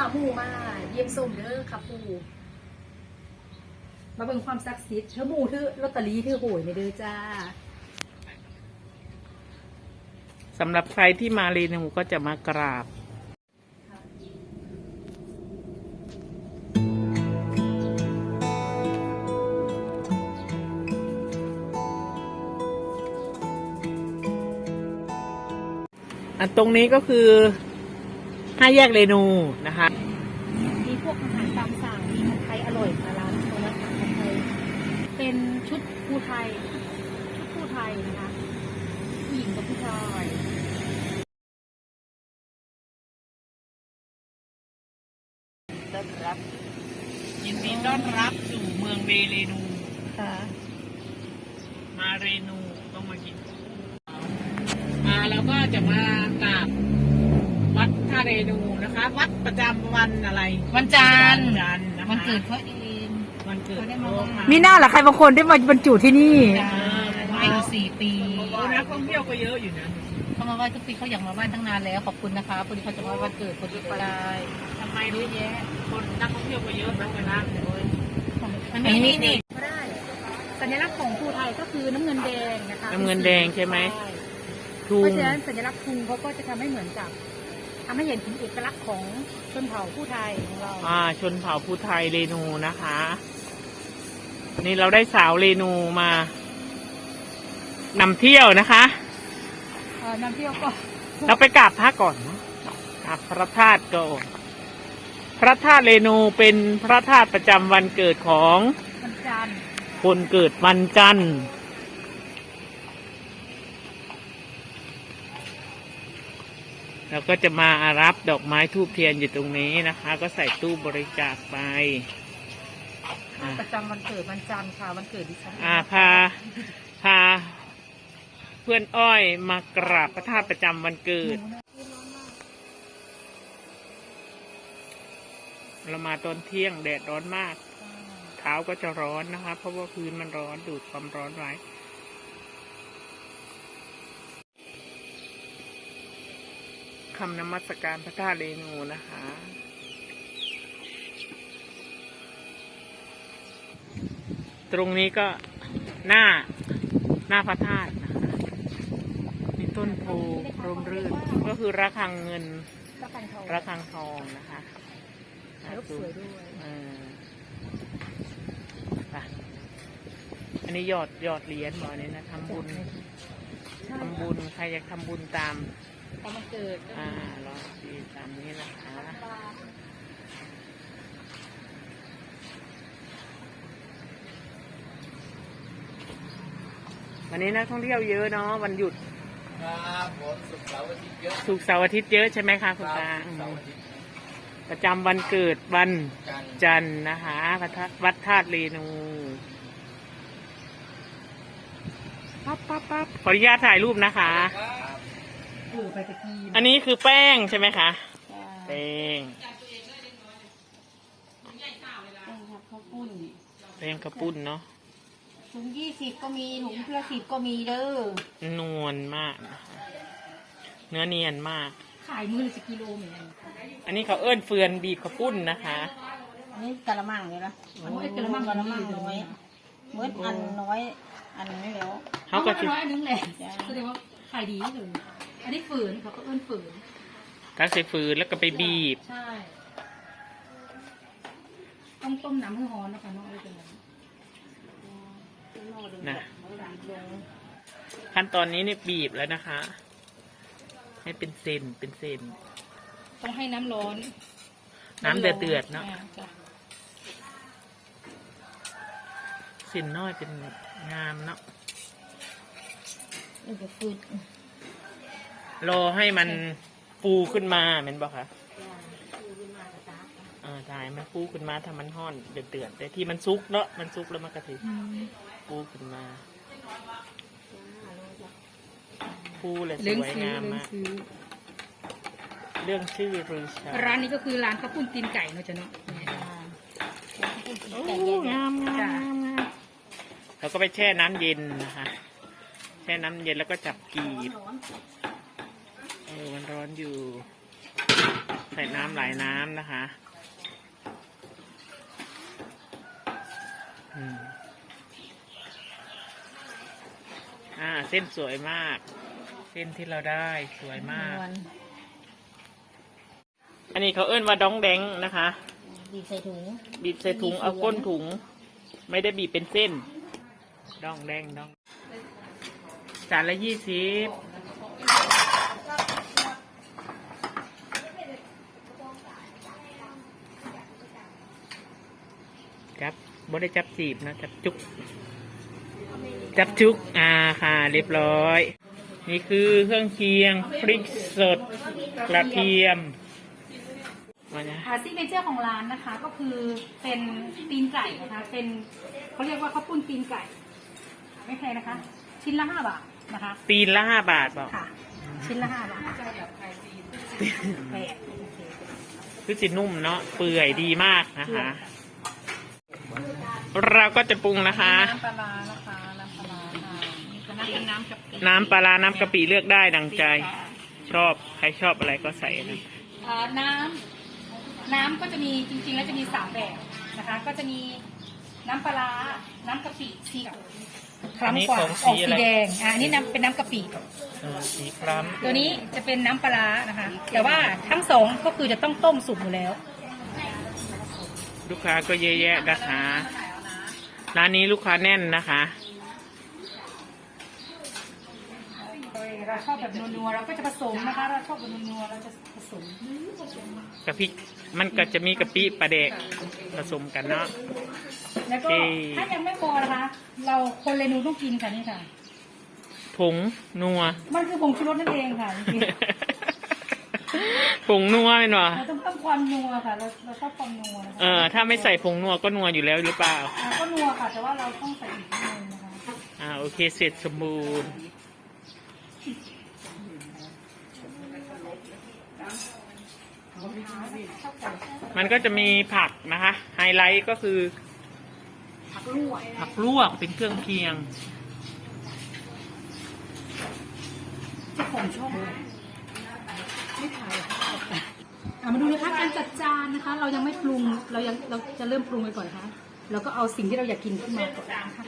าหมู่มาเยี่ยมส้มเด้อค่ะปู่มาเบิ่งความศักดิ์สิทธิ์เธอหมู่ถือลอตเตอรี่ถือหวยในเด้อจ้า สำหรับใครที่มาเรนูก็จะมากราบ อันตรงนี้ก็คือ ห้าแยกเรนูนะคะ มีพวกอาหารตามสั่งมีผัดไทยอร่อยค่ะร้านตรงนั้นค่ะผัดไทยเป็นชุดผู้ไทย ชุดผู้ไทยนะคะผู้หญิงกับผู้ชายต้อนรับยินดีต้อนรับสู่เมืองเรเรนู ค่ะ มาเรนูต้องมากิน มาแล้วก็จะมากราบ วัดท่าเรนูนะคะ วัดประจำวันอะไรวันจันทร์ วันจันทร์นะคะวันเกิดเขาเอง วันเกิดเขาได้มาโอ้ไหว้ค่ะมีหน้าเหรอใครบางคนได้มาบรรจุที่นี่อายุสี่ปีโอ้นักท่องเที่ยวก็เยอะอยู่นะเขามาไหว้ทุกปีเขาอยากมาไหว้ตั้งนานแล้วขอบคุณนะคะพอดีเขาจะมาไหว้วันเกิดคนที่ไปได้ทำไมเยอะแยะคนนักท่องเที่ยวก็เยอะนะเวลาโอ้ยอันนี้นี่นี่ก็ได้ สัญลักษณ์ของภูไทยก็คือน้ำเงินแดงนะคะน้ำเงินแดงใช่ไหม ใช่ทุเพงราะฉะนั้นสัญลักษณ์ภูเขาก็จะทำให้เหมือนกับ ทำให้เห็นถึงเอกลักษณ์ของชนเผ่าผู้ไทยของเราอ่า ชนเผ่าภูไทยเรนูนะคะ นี่เราได้สาวเรนูมานำเที่ยวนะคะเอ่อนำเที่ยวก็เราไปกราบพระก่อนนะกราบพระธาตุก่อนพระธาตุเรนูเป็นพระธาตุประจำวันเกิดของวันจันทร์คนเกิดวันจันทร์ เราก็จะมารับดอกไม้ทูบเทียนอยู่ตรงนี้นะคะ ก็ใส่ตู้บริจาคไปอ่าประจำวันเกิดวันจันทร์ค่ะวันเกิดดิฉันอ่าพาพาเพื่อนอ้อยมากราบพระธาตุประจำวันเกิด เรามาตอนเที่ยงแดดร้อนมาก เท้าก็จะร้อนนะคะ เพราะว่าพื้นมันร้อนดูดความร้อนไว้ คำนมัสการพระธาตุเรนูนะคะ ตรงนี้ก็หน้าหน้าพระธาตุนะคะ มีต้นโพร่มรื่น ก็คือระฆังเงินระฆังทองระฆังทองนะคะถ่ายรูปสวยด้วยเออไปอันนี้ยอดยอดเหรียญบ่อยนี้นะทำบุญใช่ทำบุญ ใครอยากทำบุญตาม ตอนวันเกิดก็อ่ามีรอดีตามนี้นะคะวันนี้นักท่องเที่ยวเยอะเนาะวันหยุดครับผมศุกร์เสาร์อาทิตย์เยอะสุกร์เสาร์อาทิตย์เยอะใช่ไหมคะคุณตาเสาร์อาทิตย์ประจำวันเกิดวันจันทร์จันทร์นะคะพระธาตุวัดธาตุเรนูปั๊บปั๊บปั๊บขออนุญาตถ่ายรูปนะคะ ครับ เออไปตะกี้อันนี้คือแป้งใช่ไหมคะแป้งข้าวปุ้นแป้งกระปุ้นเนาะถุงยี่สิบก็มีถุงละสิบก็มีเด้อนวลมากนะคะเนื้อเนียนมาก ขายมือละสิบกิโลเหมือนกันอันนี้เขาเอิ้นเฟือนบีบกระปุ้นนะคะ อันนี้กะละมังเลยนะโอ้ยกระมังกะละมังน้อยเมื่ออันน้อย อันนี้แล้วเขาก็จะจะน้อยอันนึงแหละแสดงว่าขายดีเลย อันนี้ฝืนเขาก็เอิ้นฝืนตักใส่ฟืนแล้วก็ไปบีบ ใช่ ต้องต้มน้ำให้ร้อนนะคะน้องเลยเป็นไรนะ ขั้นตอนนี้เนี่ยบีบแล้วนะคะ ให้เป็นเซนเป็นเซน ต้องให้น้ำร้อนน้ำเดือดเดือดๆเนาะอ่จ้ะเซนน้อยเป็นงามเนาะนี่ก็ฟืด รอให้มันฟูขึ้นมาเห็นบอกคะเออถ่ายมันฟูขึ้นมาถ้ามันห่อนเดือดเดือดๆแต่ที่มันซุกเนาะมันซุกแล้วมันก็ถึงอืมฟูขึ้นมาฟูเลยสเรื่องวยซื้องามเรื่องมากซื้อเรื่องชื่อรือชาร้านนี้ก็คือร้านข้าวปุ้นตีนไก่เนาะจ๊ะเนาะโอ้งามงามงามงามแล้วก็ไปแช่น้ำเย็นนะคะแช่น้ำเย็นแล้วก็จับกีบ เออมันร้อนอยู่ ใส่น้ำหลายน้ำนะคะ อืม อ่า เส้นสวยมาก เส้นที่เราได้สวยมาก อันนี้เขาเอิ้นว่าดองแดงนะคะ บีบใส่ถุง บีบใส่ถุงเอาก้นถุง ไม่ได้บีบเป็นเส้น ดองแดงดองจานละยี่สิบ จับบ่ได้จับจีบนะ จับจุก จับจุก อ่าค่ะ เรียบร้อย นี่คือเครื่องเคียงพริกสดกระเทียมมานะอ่าซิกเนเจอร์ของร้านนะคะ ก็คือเป็นตีนไก่นะคะ เป็นเขาเรียกว่าข้าวปุ้นตีนไก่ ไม่แพงนะคะ ชิ้นละห้าบาทนะคะ ตีนละห้าบาทบอกค่ะ ชิ้นละห้าบาทแปดโอเคคือสินุ่มเนาะเปื่อยดีมากนะคะ เราก็จะปรุงนะคะ น้ำปลาร้านะคะน้ำปลาร้าค่ะนี่ก็น้ำเป็นน้ำกะปิน้ำปลาร้าน้ำกะปิเลือกได้ดังใจชอบใครชอบอะไรก็ใส่นะอ่าน้ำน้ำก็จะมีจริงๆแล้วจะมีสามแบบนะคะ ก็จะมีน้ำปลาร้าน้ำกะปิสีคล้ำกว่าออกสีแดงอ่าอันนี้น้ำเป็นน้ำกะปิเออสีคล้ตัวนี้จะเป็นน้ำปลาร้านะคะ แต่ว่าทั้งสองก็คือจะต้องต้มสุกอยู่แล้วำลูกค้าก็เยอะแยะนะคะ ร้านนี้ลูกค้าแน่นนะคะเราชอบแบบนัวๆเราก็จะผสมนะคะ เราชอบแบบนัวๆเราจะผสมกะปิมันก็จะมีกะปิปลาเด็กผสมกันเนาะแล้วก็โอเคถ้ายังไม่พอนะคะ เราคนเรนูต้องกินค่ะนี่ค่ะผงนัว มันคือผงชูรสนั่นเองค่ะจริง ผงนัวเป็นวะๆเราต้องต้องความนัวค่ะ เราเราชอบความนัวนะคะเออ ถ้าไม่ใส่ผงนัวก็นัวอยู่แล้วหรือเปล่า อ่าก็นัวค่ะ แต่ว่าเราต้องใส่อีกนิดนึงนะคะอ่าโอเคเสร็จสมบูรณ์ มันก็จะมีผักนะคะ ไฮไลท์ก็คือ ผักลวกผักลวกเป็นเครื่องเคียง เจ้าของชอบไม่ถ่ายอะมาดูนะคะ การจัดจานนะคะ เรายังไม่ปรุงเรายังเราจะเริ่มปรุงไปก่อนนะคะเราก็เอาสิ่งที่เราอยากกินขึ้นมาก่อนนะคะ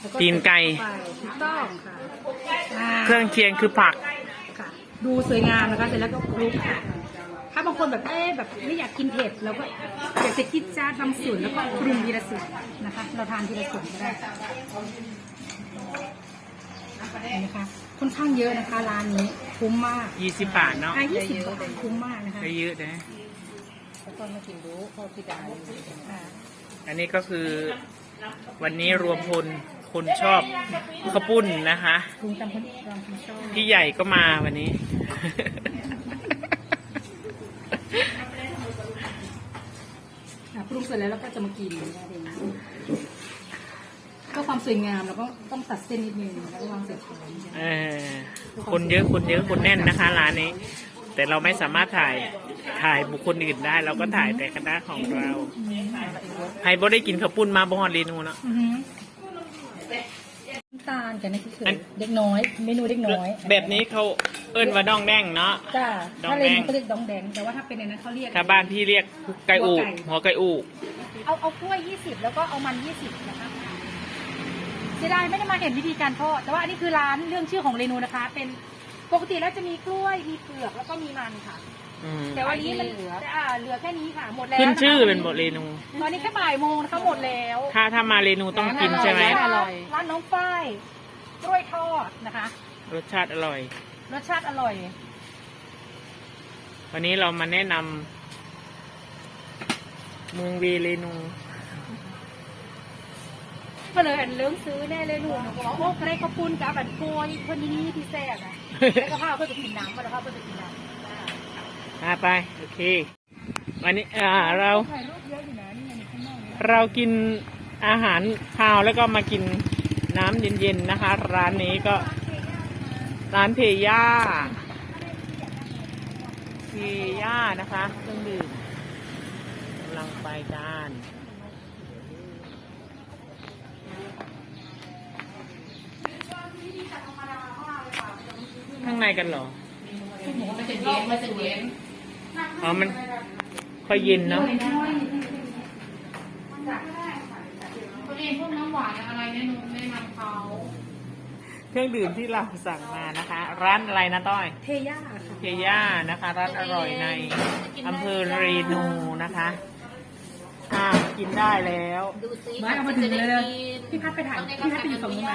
แล้วตีนไก่ ใส่เข้าไปถูกต้องค่ะอ่าเครื่องเคียงคือผัก ค่ะดูสวยงามนะคะเสร็จแล้วก็คลุกค่ะถ้าบางคนแบบเอ๊ะแบบไม่อยากกินเผ็ดเราก็อยากจะคิดจ้าทำส่วนแล้วก็ปรุงทีละส่วนนะคะ เราทานทีละส่วนก็ได้เห็นไหมคะค่อนข้างเยอะนะคะร้านนี้คุ้มมาก20บาทเนาะ อะยี่สิบบาทคุ้มมากนะคะได้เยอะนะ แล้วก็มากินดูพอพี่ดาอ่าอันนี้ก็คือวันนี้รวมพลคนชอบข้าวปุ้นนะคะ ปรุงตามคนตามคนชอบพี่ใหญ่ก็มาวันนี้ อะปรุงเสร็จแล้วเราก็จะมากินนะคะเองเพื่อความสวยงามเราก็ต้องตัดเส้นนิดนึงแล้วก็วางใส่ถุงเออคนเยอะคนเยอะคนแน่นนะคะร้านนี้ แต่เราไม่สามารถถ่ายถ่ายบุคคลอื่นได้ เราก็ถ่ายแต่คณะของเราใครบ่ได้กินข้าวปุ้นมาบ่ฮอดเรนูเนาะอือหือน้ำตาลกันนี่คืออัน เด็กน้อย เมนูเด็กน้อยแบบนี้เขาเอิ้นว่าดองแดงเนาะ จ้าดองถ้าเรียแดนงเขาเรียกดองแดง แต่ว่าถ้าเป็นในนั้นเขาเรียก ถ้าบ้านพี่เรียกไก่อูหัวไก่หัวไก่อูเอาเอากล้วยยี่สิบแล้วก็เอามันยี่สิบนะคะเสียดายไม่ได้มาเห็นวิธีการทอดแต่ว่าอันนี้คือร้านเรื่องชื่อของเรนูนะคะ เป็น ปกติแล้วจะมีกล้วยมีเปลือกแล้วก็มีมันค่ะ อืมแต่วันนี้มันอ่าเหลือแค่นี้ค่ะหมดแล้วขึ้นชื่อนะคะเป็นบทเรนู ตอนนี้แค่บ่ายโมงนะคะหมดแล้วถ้าถ้ามาเรนูต้องกินใช่ไหมร้านร้านน้องฝ้ายกล้วยทอดนะคะ รสชาติอร่อย รสชาติอร่อย วันนี้เรามาแนะนำเมืองวีเรนู ก็เลยอันเลื้งซื้อแน่เลยลูกหนูก็บอกโอ้ใครเขาปุ้นกับอันโกยคนนี้นี่ที่แซ่บอะแล้วก็พาเพื่อนไปกินน้ำมาแล้วพาเพื่อนไปกินน้ำมาไปโอเควันนี้อ่าเราถ่ายรูปเยอะอยู่นะนี่ไงข้างนอกเนี่ยเรากินอาหารข้าวแล้วก็มากินน้ำเย็นๆนะคะ ร้านนี้ก็ ร้านเพย่าเพย่านะคะเครื่องดื่มกำลังไปกัน ข้างในกันเหรอ มันจะเย็นมันจะเย็นอ๋อ มันค่อยเย็นเนาะตัวเองพวกน้ำหวานอะไรแนะนำแนะนำเขาเครื่องดื่มที่เราสั่งมานะคะ ร้านอะไรนะต้อย เทย่าค่ะเทย่านะคะ ร้านอร่อยในอำเภอเรนูนะคะอ่ากินได้แล้วดูซิมาเอามาถึงเลยเลยพี่พัดไปถ่ายพี่พัดไปอยู่ฝั่งนู้นไหม